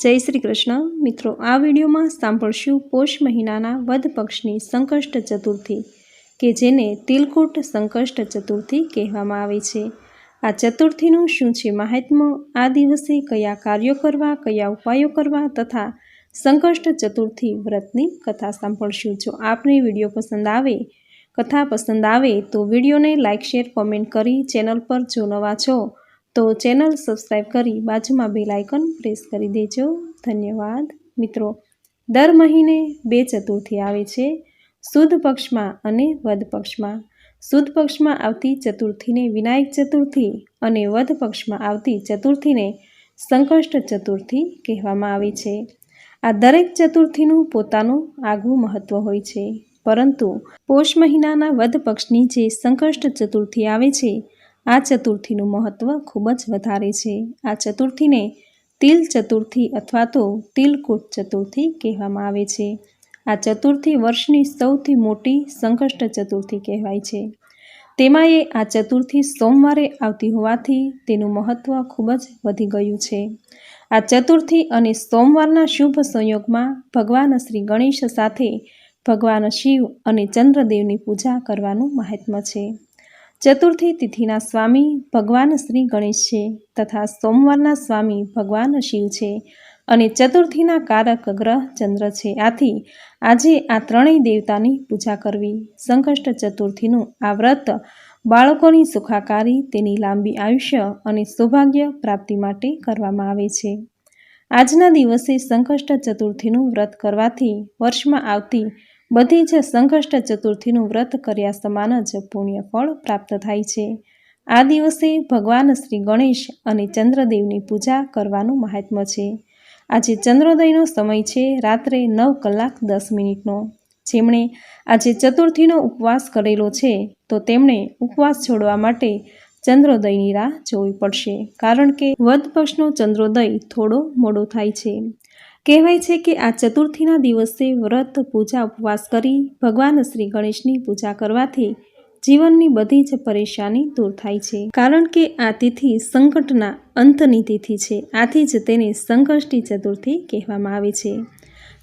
જય શ્રી કૃષ્ણ. મિત્રો, આ વિડીયોમાં સાંભળશું પોષ મહિનાના વધ પક્ષની સંકષ્ટ ચતુર્થી, કે જેને તિલકુટ સંકષ્ટ ચતુર્થી કહેવામાં આવે છે. આ ચતુર્થીનું શું છે મહાત્મ્ય? આ દિવસે કયા કાર્યો કરવા, કયા ઉપાયો કરવા તથા સંકષ્ટ ચતુર્થી વ્રતની કથા સાંભળશું. જો આપને વીડિયો પસંદ આવે, કથા પસંદ આવે તો વિડીયોને લાઇક શેર, કોમેન્ટ કરી ચેનલ પર જો નવા છો તો ચેનલ સબસ્ક્રાઈબ કરી બાજુમાં બેલ આઇકન પ્રેસ કરી દેજો. ધન્યવાદ. મિત્રો, દર મહિને બે ચતુર્થી આવે છે. સુદ પક્ષમાં અને વધ પક્ષમાં. સુદ પક્ષમાં આવતી ચતુર્થીને વિનાયક ચતુર્થી અને વધ પક્ષમાં આવતી ચતુર્થીને સંકષ્ટ ચતુર્થી કહેવામાં આવે છે. આ દરેક ચતુર્થીનું પોતાનું આગવું મહત્વ હોય છે. પરંતુ પોષ મહિનાના વધ પક્ષની જે સંકષ્ટ ચતુર્થી આવે છે આ ચતુર્થીનું મહત્ત્વ ખૂબ જ વધારે છે. આ ચતુર્થીને તિલ ચતુર્થી અથવા તો તિલકૂટ ચતુર્થી કહેવામાં આવે છે. આ ચતુર્થી વર્ષની સૌથી મોટી સંકષ્ટ ચતુર્થી કહેવાય છે. તેમાં એ આ ચતુર્થી સોમવારે આવતી હોવાથી તેનું મહત્ત્વ ખૂબ જ વધી ગયું છે. આ ચતુર્થી અને સોમવારના શુભ સંયોગમાં ભગવાન શ્રી ગણેશ સાથે ભગવાન શિવ અને ચંદ્રદેવની પૂજા કરવાનું મહાત્મ્ય છે. ચતુર્થી તિથિના સ્વામી ભગવાન શ્રી ગણેશ છે તથા સોમવારના સ્વામી ભગવાન શિવ છે અને ચતુર્થીના કારક ગ્રહ ચંદ્ર છે. આથી આજે આ ત્રણેય દેવતાની પૂજા કરવી. સંકષ્ટ ચતુર્થીનું આ વ્રત બાળકોની સુખાકારી, તેની લાંબી આયુષ્ય અને સૌભાગ્ય પ્રાપ્તિ માટે કરવામાં આવે છે. આજના દિવસે સંકષ્ટ ચતુર્થીનું વ્રત કરવાથી વર્ષમાં આવતી બધી જ સંકષ્ટ ચતુર્થીનું વ્રત કર્યા સમાન જ પુણ્ય ફળ પ્રાપ્ત થાય છે. આ દિવસે ભગવાન શ્રી ગણેશ અને ચંદ્રદેવની પૂજા કરવાનું મહાત્મ્ય છે. આજે ચંદ્રોદયનો સમય છે રાત્રે નવ કલાક દસ મિનિટનો. જેમણે આજે ચતુર્થીનો ઉપવાસ કરેલો છે, તો તેમણે ઉપવાસ છોડવા માટે ચંદ્રોદયની રાહ જોવી પડશે, કારણ કે વધ પક્ષનો ચંદ્રોદય થોડો મોડો થાય છે. કહેવાય છે કે આ ચતુર્થીના દિવસે વ્રત, પૂજા, ઉપવાસ કરી ભગવાન શ્રી ગણેશની પૂજા કરવાથી જીવનની બધી જ પરેશાની દૂર થાય છે. કારણ કે આ તિથિ સંકટના અંતની તિથિ છે. આથી જ તેને સંકષ્ટી ચતુર્થી કહેવામાં આવે છે.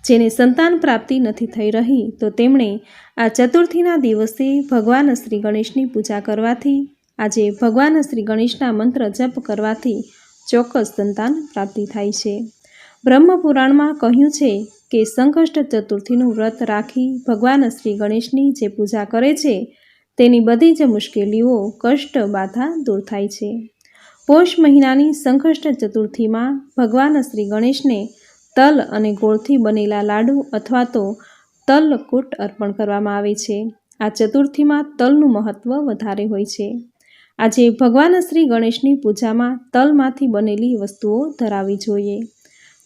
જેને સંતાન પ્રાપ્તિ નથી થઈ રહી, તો તેમણે આ ચતુર્થીના દિવસે ભગવાન શ્રી ગણેશની પૂજા કરવાથી, આજે ભગવાન શ્રી ગણેશના મંત્ર જપ કરવાથી ચોક્કસ સંતાન પ્રાપ્તિ થાય છે. બ્રહ્મપુરાણમાં કહ્યું છે કે સંકષ્ટ ચતુર્થીનું વ્રત રાખી ભગવાન શ્રી ગણેશની જે પૂજા કરે છે, તેની બધી જ મુશ્કેલીઓ, કષ્ટ, બાધા દૂર થાય છે. પોષ મહિનાની સંકષ્ટ ચતુર્થીમાં ભગવાન શ્રી ગણેશને તલ અને ગોળથી બનેલા લાડુ અથવા તો તલકૂટ અર્પણ કરવામાં આવે છે. આ ચતુર્થીમાં તલનું મહત્ત્વ વધારે હોય છે. આજે ભગવાન શ્રી ગણેશની પૂજામાં તલમાંથી બનેલી વસ્તુઓ ધરાવવી જોઈએ.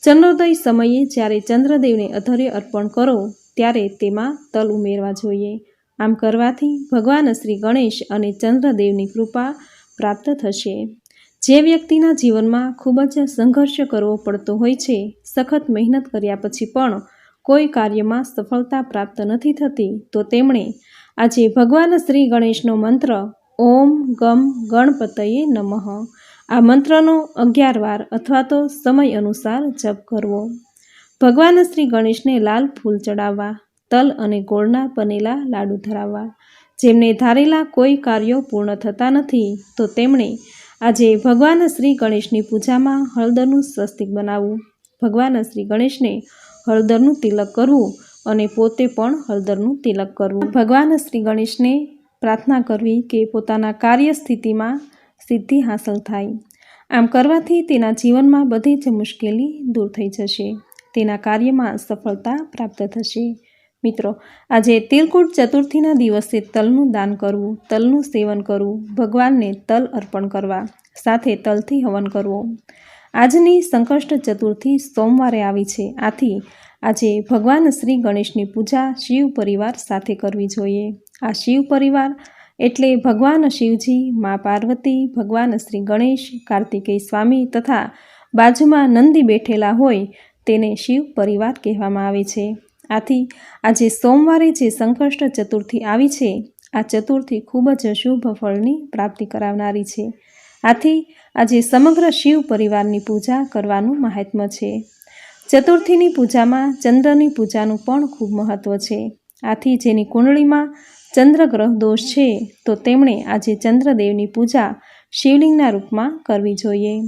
ચંદ્રોદય સમયે જ્યારે ચંદ્રદેવને અધર્ય અર્પણ કરો, ત્યારે તેમાં તલ ઉમેરવા જોઈએ. આમ કરવાથી ભગવાન શ્રી ગણેશ અને ચંદ્રદેવની કૃપા પ્રાપ્ત થશે. જે વ્યક્તિના જીવનમાં ખૂબ જ સંઘર્ષ કરવો પડતો હોય છે, સખત મહેનત કર્યા પછી પણ કોઈ કાર્યમાં સફળતા પ્રાપ્ત નથી થતી, તો તેમણે આજે ભગવાન શ્રી ગણેશનો મંત્ર ઓમ ગમ ગણપતયે નમઃ આ મંત્રનો અગિયાર વાર અથવા તો સમય અનુસાર જપ કરવો. ભગવાન શ્રી ગણેશને લાલ ફૂલ ચડાવવા, તલ અને ગોળના બનેલા લાડુ ધરાવવા. જેમને ધારેલા કોઈ કાર્યો પૂર્ણ થતા નથી, તો તેમણે આજે ભગવાન શ્રી ગણેશની પૂજામાં હળદરનું સ્વસ્તિક બનાવવું. ભગવાન શ્રી ગણેશને હળદરનું તિલક કરવું અને પોતે પણ હળદરનું તિલક કરવું. ભગવાન શ્રી ગણેશને પ્રાર્થના કરવી કે પોતાના કાર્ય સ્થિતિમાં સિદ્ધિ હાંસલ થાય. આમ કરવાથી તેના જીવનમાં બધી જ મુશ્કેલી દૂર થઈ જશે. તેના કાર્યમાં સફળતા પ્રાપ્ત થશે. મિત્રો, આજે તિલકુટ ચતુર્થીના દિવસે તલનું દાન કરવું, તલનું સેવન કરવું, ભગવાનને તલ અર્પણ કરવા, સાથે તલથી હવન કરવો. આજની સંકષ્ટ ચતુર્થી સોમવારે આવી છે. આથી આજે ભગવાન શ્રી ગણેશની પૂજા શિવ પરિવાર સાથે કરવી જોઈએ. આ શિવ પરિવાર એટલે ભગવાન શિવજી, મા પાર્વતી, ભગવાન શ્રી ગણેશ, કાર્તિકેય સ્વામી તથા બાજુમાં નંદી બેઠેલા હોય તેને શિવ પરિવાર કહેવામાં આવે છે. આથી આજે સોમવારે જે સંકષ્ટ ચતુર્થી આવી છે, આ ચતુર્થી ખૂબ જ શુભ ફળની પ્રાપ્તિ કરાવનારી છે. આથી આજે સમગ્ર શિવ પરિવારની પૂજા કરવાનું મહાત્મ્ય છે. ચતુર્થીની પૂજામાં ચંદ્રની પૂજાનું પણ ખૂબ મહત્ત્વ છે. આથી જેની કુંડળીમાં ચંદ્રગ્રહ દોષ છે, તો તેમણે આજે ચંદ્રદેવની પૂજા શિવલિંગના રૂપમાં કરવી જોઈએ.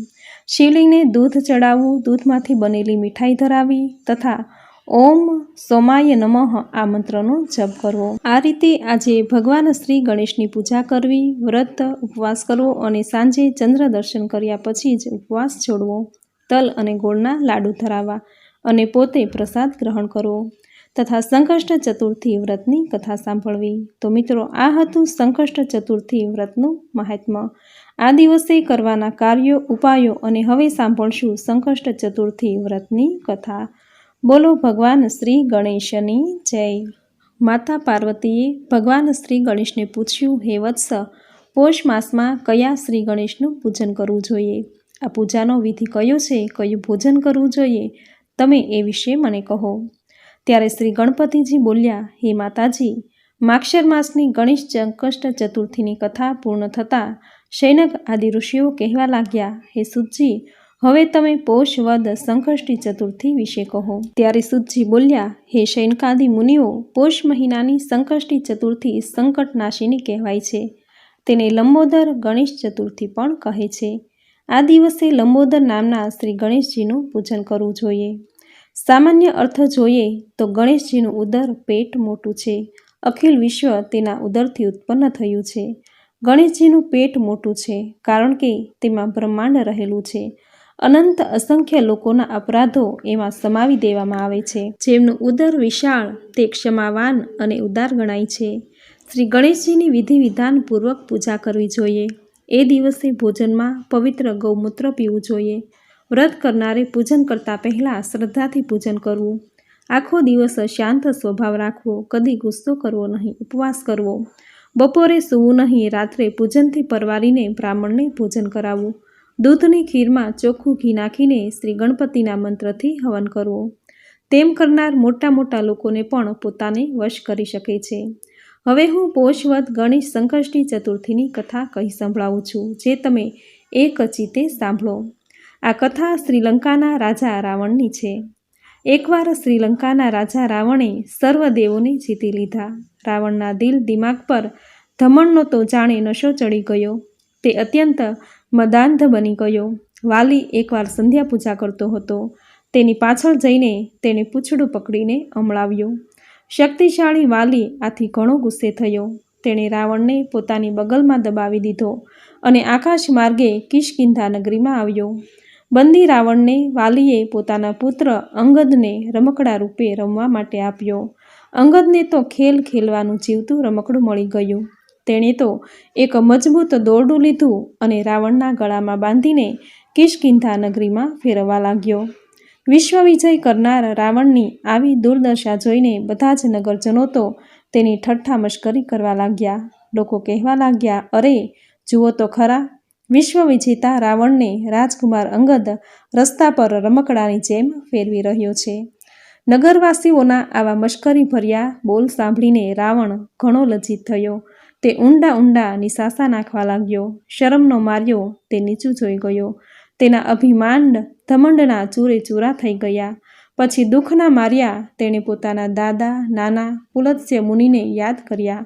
શિવલિંગને દૂધ ચડાવવું, દૂધમાંથી બનેલી મીઠાઈ ધરાવી તથા ઓમ સોમાય નમઃ આ મંત્રનો જપ કરવો. આ રીતે આજે ભગવાન શ્રી ગણેશની પૂજા કરવી, વ્રત, ઉપવાસ કરવો અને સાંજે ચંદ્ર દર્શન કર્યા પછી જ ઉપવાસ છોડવો. તલ અને ગોળના લાડુ ધરાવવા અને પોતે પ્રસાદ ગ્રહણ કરવો. તથા સંકષ્ટ ચતુર્થી વ્રતની કથા સાંભળવી. તો મિત્રો, આ હતું સંકષ્ટ ચતુર્થી વ્રતનું મહાત્મ્ય આ દિવસે કરવાના કાર્યો, ઉપાયો અને હવે સાંભળશું સંકષ્ટ ચતુર્થી વ્રતની કથા. બોલો ભગવાન શ્રી ગણેશની જય. માતા પાર્વતીએ ભગવાન શ્રી ગણેશને પૂછ્યું, હે વત્સ, પોષ માસમાં કયા શ્રી ગણેશનું પૂજન કરવું જોઈએ? આ પૂજાનો વિધિ કયો છે? કયું ભોજન કરવું જોઈએ? તમે એ વિશે મને કહો. ત્યારે શ્રી ગણપતિજી બોલ્યા, હે માતાજી, માક્ષર માસની ગણેશ સંકષ્ટ ચતુર્થીની કથા પૂર્ણ થતાં શૈનક આદિ ઋષિઓ કહેવા લાગ્યા, હે સુજી હવે તમે પોષ, વદ, સંકષ્ટી ચતુર્થી વિશે કહો. ત્યારે સુજી બોલ્યા, હે શૈનકાદિ મુનિઓ, પોષ મહિનાની સંકષ્ટી ચતુર્થી સંકટનાશિની કહેવાય છે. તેને લંબોદર ગણેશ ચતુર્થી પણ કહે છે. આ દિવસે લંબોદર નામના શ્રી ગણેશજીનું પૂજન કરવું જોઈએ. સામાન્ય અર્થ જોઈએ તો ગણેશજીનું ઉદર પેટ મોટું છે. અખિલ વિશ્વ તેના ઉદરથી ઉત્પન્ન થયું છે. ગણેશજીનું પેટ મોટું છે કારણ કે તેમાં બ્રહ્માંડ રહેલું છે. અનંત અસંખ્ય લોકોના અપરાધો એમાં સમાવી દેવામાં આવે છે. જેમનું ઉદર વિશાળ, તે ક્ષમાવાન અને ઉદાર ગણાય છે. શ્રી ગણેશજીની વિધિ વિધાનપૂર્વક પૂજા કરવી જોઈએ. એ દિવસે ભોજનમાં પવિત્ર ગૌમૂત્ર પીવું જોઈએ. વ્રત કરનારે પૂજન કરતાં પહેલાં શ્રદ્ધાથી પૂજન કરવું. આખો દિવસ શાંત સ્વભાવ રાખવો, કદી ગુસ્સો કરવો નહીં, ઉપવાસ કરવો. બપોરે સૂવું નહીં, રાત્રે પૂજનથી પરવારીને બ્રાહ્મણને ભોજન કરાવવું. દૂધની ખીરમાં ચોખ્ખું ઘી નાખીને શ્રી ગણપતિના મંત્રથી હવન કરવો. તેમ કરનાર મોટા મોટા લોકોને પણ પોતાને વશ કરી શકે છે. હવે હું પોષવત ગણેશ સંકષ્ટી ચતુર્થીની કથા કહી સંભળાવું છું, જે તમે એક ચિતે સાંભળો. આ કથા શ્રીલંકાના રાજા રાવણની છે. એકવાર શ્રીલંકાના રાજા રાવણે સર્વ દેવોને જીતી લીધા. રાવણના દિલ દિમાગ પર ધમણનો તો જાણે નશો ચડી ગયો. તે અત્યંત મદાંધ બની ગયો. વાલી એકવાર સંધ્યા પૂજા કરતો હતો. તેની પાછળ જઈને તેણે પૂંછડું પકડીને અમળાવ્યું શક્તિશાળી વાલી આથી ઘણો ગુસ્સે થયો. તેણે રાવણને પોતાની બગલમાં દબાવી દીધો અને આકાશ માર્ગે કિશકિંધા નગરીમાં આવ્યો. બંદી રાવણને, વાલીએ પોતાના પુત્ર અંગદને રમકડા રૂપે રમવા માટે આપ્યો. અંગદને તો ખેલ ખેલવાનું જીવતું રમકડું મળી ગયું. તેણે તો એક મજબૂત દોરડું લીધું અને રાવણના ગળામાં બાંધીને કિશકિંધા નગરીમાં ફેરવવા લાગ્યો. વિશ્વ વિજય કરનાર રાવણની આવી દુર્દશા જોઈને બધા જ નગરજનો તો તેની ઠઠ્ઠા મશ્કરી કરવા લાગ્યા. લોકો કહેવા લાગ્યા, અરે, જુઓ તો ખરા વિશ્વ વિજેતા રાવણને રાજકુમાર અંગદ રસ્તા પર રમકડાની જેમ ફેરવી રહ્યો છે. નગરવાસીઓના આવા મશ્કરી ભર્યા બોલ સાંભળીને રાવણ ઘણો લજ્જિત થયો. તે ઊંડા ઊંડા નિશાસા નાખવા લાગ્યો. શરમનો માર્યો તે નીચું જોઈ ગયો. તેના અભિમાંડ ધમંડના ચૂરે ચૂરા થઈ ગયા. પછી દુઃખના માર્યા તેણે પોતાના દાદા, નાના, પુલત્સ્ય મુનિને યાદ કર્યા.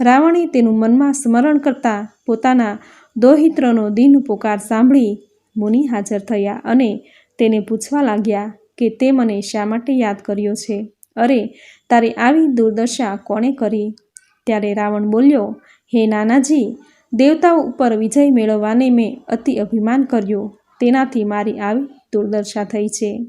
રાવણે તેનું મનમાં સ્મરણ કરતા પોતાના દોહિત્રનો દિન પોકાર સાંભળી મુનિ હાજર થયા અને તેને પૂછવા લાગ્યા કે તે મને શા માટે યાદ કર્યો છે? અરે, તારી આવી દુર્દશા કોણે કરી? ત્યારે રાવણ બોલ્યો, હે નાનાજી, દેવતાઓ ઉપર વિજય મેળવવાને મેં અતિ અભિમાન કર્યું. તેનાથી મારી આવી દુર્દશા થઈ છે.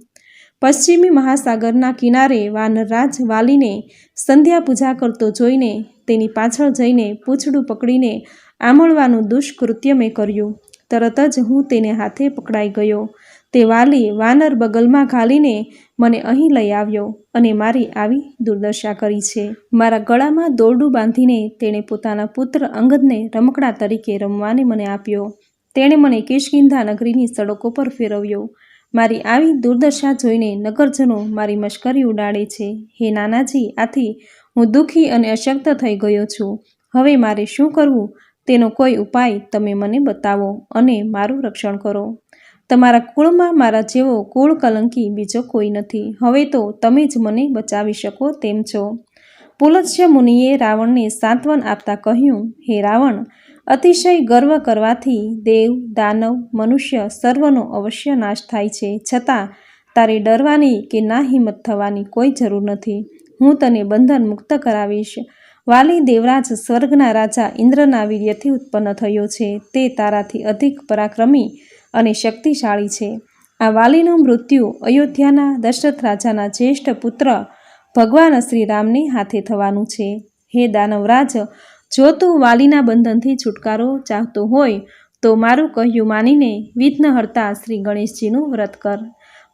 પશ્ચિમી મહાસાગરના કિનારે વાનરરાજ વાલીને સંધ્યા પૂજા કરતો જોઈને તેની પાછળ જઈને પૂંછડું પકડીને આમળવાનું દુષ્કૃત્ય મેં કર્યું. તરત જ હું તેને હાથે પકડાઈ ગયો. તે વાલી વાનર બગલમાં ઘાલીને મને અહીં લઈ આવ્યો અને મારી આવી દુર્દશા કરી છે. મારા ગળામાં દોરડું બાંધીને તેણે પોતાના પુત્ર અંગદને રમકડા તરીકે રમવાને મને આપ્યો. તેણે મને કેશગિંધા નગરીની સડકો પર ફેરવ્યો. મારી આવી દુર્દશા જોઈને નગરજનો મારી મશ્કરી ઉડાડે છે. હે નાનાજી, આથી હું દુઃખી અને અશક્ત થઈ ગયો છું. હવે મારે શું કરવું? તેનો કોઈ ઉપાય તમે મને બતાવો અને મારું રક્ષણ કરો. તમારા કુળમાં મારા જેવો કુળ કલંકી બીજો કોઈ નથી. હવે તો તમે જ મને બચાવી શકો તેમ છો. પુલત્સ્ય મુનિએ રાવણને સાંત્વન આપતા કહ્યું, હે રાવણ, અતિશય ગર્વ કરવાથી દેવ, દાનવ, મનુષ્ય સર્વનો અવશ્ય નાશ થાય છે. છતાં તારે ડરવાની કે ના હિંમત થવાની કોઈ જરૂર નથી. હું તને બંધન મુક્ત કરાવીશ. વાલી દેવરાજ સ્વર્ગના રાજા ઇન્દ્રના વીર્યથી ઉત્પન્ન થયો છે. તે તારાથી અધિક પરાક્રમી અને શક્તિશાળી છે. આ વાલીનું મૃત્યુ અયોધ્યાના દશરથ રાજાના જ્યેષ્ઠ પુત્ર ભગવાન શ્રી રામને હાથે થવાનું છે. હે દાનવરાજ, જો તું વાલીના બંધનથી છુટકારો ચાહતો હોય, તો મારું કહ્યું માનીને વિઘ્નહર્તા શ્રી ગણેશજીનું વ્રત કર.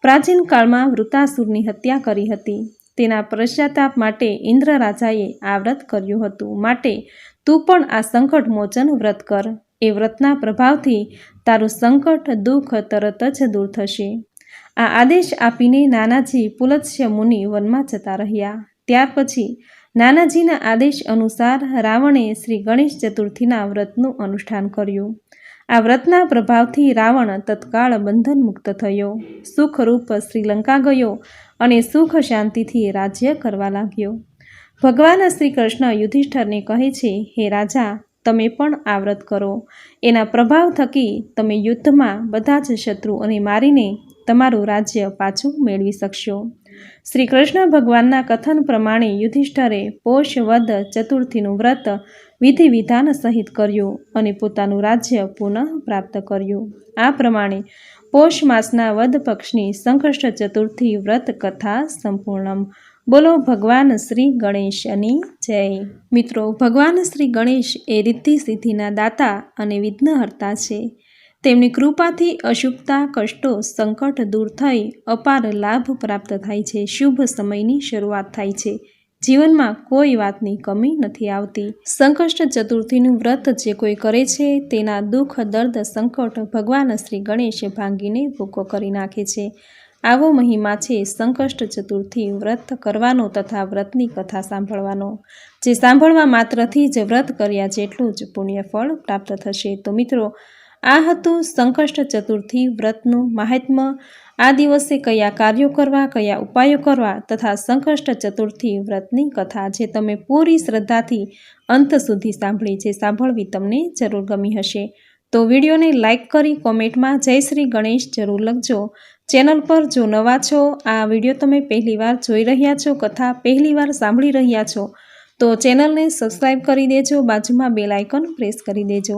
પ્રાચીન કાળમાં વૃતાસુરની હત્યા કરી હતી. તેના પશ્ચાતાપ માટે ઇન્દ્ર રાજાએ આ વ્રત કર્યું હતું. માટે તું પણ આ સંકટ મોચન વ્રત કર. એ વ્રતના પ્રભાવથી તારું સંકટ, દુઃખ તરત જ દૂર થશે. આ આદેશ આપીને નાનાજી પુલત્સ્ય મુનિ વનમાં જતા રહ્યા. ત્યાર પછી નાનાજીના આદેશ અનુસાર રાવણે શ્રી ગણેશ ચતુર્થીના વ્રતનું અનુષ્ઠાન કર્યું. આ વ્રતના પ્રભાવથી રાવણ તત્કાળ બંધન મુક્ત થયો સુખરૂપ શ્રીલંકા ગયો અને સુખ શાંતિથી રાજ્ય કરવા લાગ્યો. ભગવાન શ્રી કૃષ્ણ યુધિષ્ઠરને કહે છે, હે રાજા, તમે પણ આ વ્રત કરો. એના પ્રભાવ થકી તમે યુદ્ધમાં બધા જ શત્રુઓને મારીને તમારું રાજ્ય પાછું મેળવી શકશો. શ્રી કૃષ્ણ ભગવાનના કથન પ્રમાણે યુધિષ્ઠરે પોષ વદ ચતુર્થીનું વ્રત વિધિ વિધાન સહિત કર્યું અને પોતાનું રાજ્ય પુનઃ પ્રાપ્ત કર્યું. આ પ્રમાણે પોષ માસના વદ પક્ષની સંકષ્ટ ચતુર્થી વ્રત કથા સંપૂર્ણમ. બોલો ભગવાન શ્રી ગણેશની જય. મિત્રો, ભગવાન શ્રી ગણેશ એ રિદ્ધિ સિદ્ધિના દાતા અને વિઘ્નહર્તા છે. તેમની કૃપાથી અશુભતા, કષ્ટો, સંકટ દૂર થઈ અપાર લાભ પ્રાપ્ત થાય છે. શુભ સમયની શરૂઆત થાય છે. જીવનમાં કોઈ વાતની કમી નથી આવતી. સંકષ્ટ ચતુર્થીનું વ્રત જે કોઈ કરે છે, તેના દુઃખ, દર્દ, સંકટ ભગવાન શ્રી ગણેશ ભાંગીને ભૂકો કરી નાખે છે. આવો મહિમા છે સંકષ્ટ ચતુર્થી વ્રત કરવાનો તથા વ્રતની કથા સાંભળવાનો. જે સાંભળવા માત્રથી જ વ્રત કર્યા જેટલું જ પુણ્યફળ પ્રાપ્ત થશે. તો મિત્રો આ હતું સંકષ્ટ ચતુર્થી વ્રતનું મહાત્મ્ય. આ દિવસે કયા કાર્યો કરવા, કયા ઉપાયો કરવા તથા સંકષ્ટ ચતુર્થી વ્રતની કથા જે તમે પૂરી શ્રદ્ધાથી અંત સુધી સાંભળી છે, સાંભળવી તમને જરૂર ગમી હશે. તો વિડીયોને લાઇક કરી કોમેન્ટમાં જય શ્રી ગણેશ જરૂર લખજો. ચેનલ પર જો નવા છો, આ વીડિયો તમે પહેલીવાર જોઈ રહ્યા છો, કથા પહેલીવાર સાંભળી રહ્યા છો, તો ચેનલને સબસ્ક્રાઈબ કરી દેજો, બાજુમાં બેલ આઇકન પ્રેસ કરી દેજો.